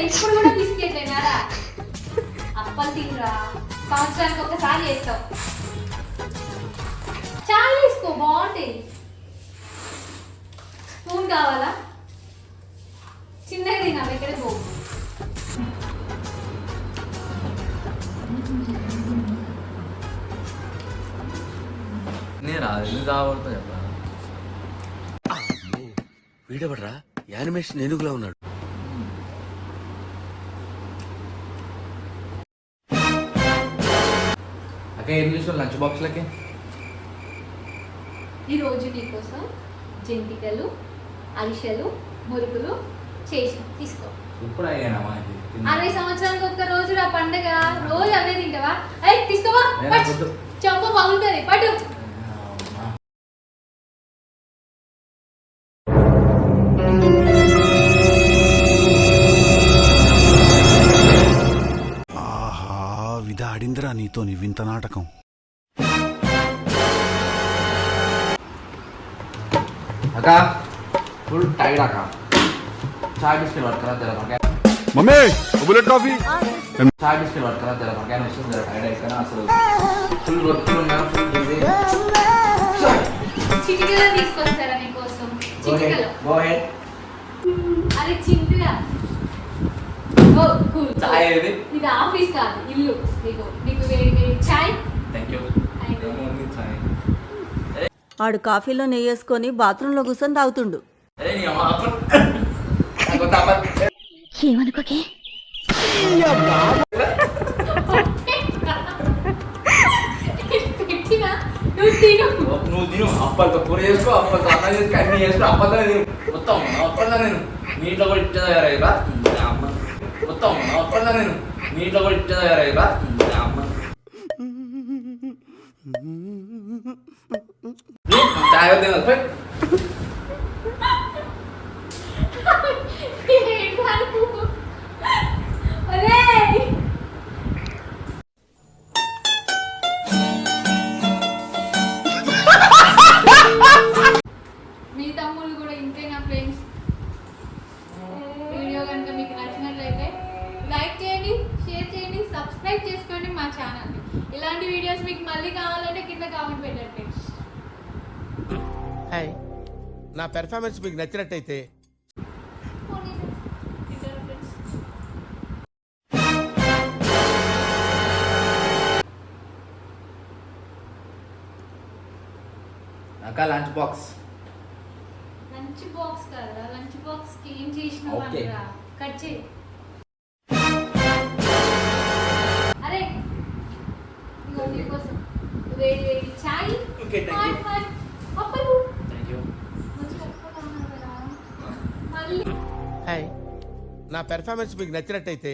ఇప్పుడు కూడా బిస్కెట్లేనారా అప్పలు తినరా? సంవత్సరానికి ఒకసారి చేస్తావు చాలా తీసుకో బాగుంటాయి. స్పూన్ కావాలా? చిన్నగా తినాలి ఎక్కడ పో. నేను? అది ఎందుకు తాగబడతా చెప్పరా వీడెవడరా? యానిమేషన్ ఏనుగులా ఉన్నాడు? అక్క ఏం తీసుకుని లంచ్ బాక్స్లకి? ఈరోజు నీకోసం జంతికలు అరిసెలు మురుకులు చేసి తీసుకో. ఇప్పుడు అయ్యానా మనకి అరవై సంవత్సరానికి ఒక్క రోజు రా పండగ. రోజు అవే తింటావా? అయ్యి తీసుకోవా. చెంప పగులుతుంది పట్టు. విధాడిందిరా నీతో నీ వింత నాటకం. అక్క ఫుల్ టైర్డ్ అక్క. చాయ్ బిస్కెట్ పట్టుకరా జర మమ్మీ బుల్లెట్ కాఫీ. చాయ్ బిస్కెట్ పట్టుకరా జర మనకి వస్తుంది జర టైర్డ్ అయిపోయినా అసలు. ఫుల్ వర్క్ ఉన్నా ఫుల్ బిజీ చిటికలో తీసుకొస్తారా నీకోసం? గో హెడ్ చిటికలో. గో హెడ్ అరే చింటుగా. కూల్ చాయ్ ఏది ఇది ఆఫీస్ కాదు ఇల్లు. నీకు నీకు వేడి వేడి చాయ్? థ్యాంక్ యూ ఆడు కాఫీలో నెయ్యేసుకొని బాత్రూంలో కూర్చొని తాగుతుండు. ఏమనుకోకే? పెట్టినా? నువ్వు తిను. నువ్వు తిను. అప్పలతో కూర చేసుకో అప్పలతో అన్నం చేసుకో అన్ని చేసుకో అప్పలతో తిను. మొత్తం అప్పలతో నేను కూడా అమ్మ మొత్తం అప్పలతో నేను. మీ ఇంట్లో కూడా ఇట్టే తయారయ్యరా? అమ్మ. సబ్స్క్రైబ్ చేసుకోండి మా ఛానల్ని ఇలాంటి వీడియోస్ మీకు మళ్ళీ కావాలంటే కింద కామెంట్ పెట్టండి. హాయ్ నా పెర్ఫార్మెన్స్ మీకు నచ్చినట్టయితే ఫ్రెండ్స్ అక్క లంచ్ బాక్స్ లంచ్ బాక్స్ కదా లంచ్ బాక్స్కి ఏం చేసినావు కట్ చేయి. ఇదిగో నీకోసం వేడి చాయ్. పప్పలు. హాయ్ నా పెర్ఫార్మెన్స్ మీకు నచ్చినట్టయితే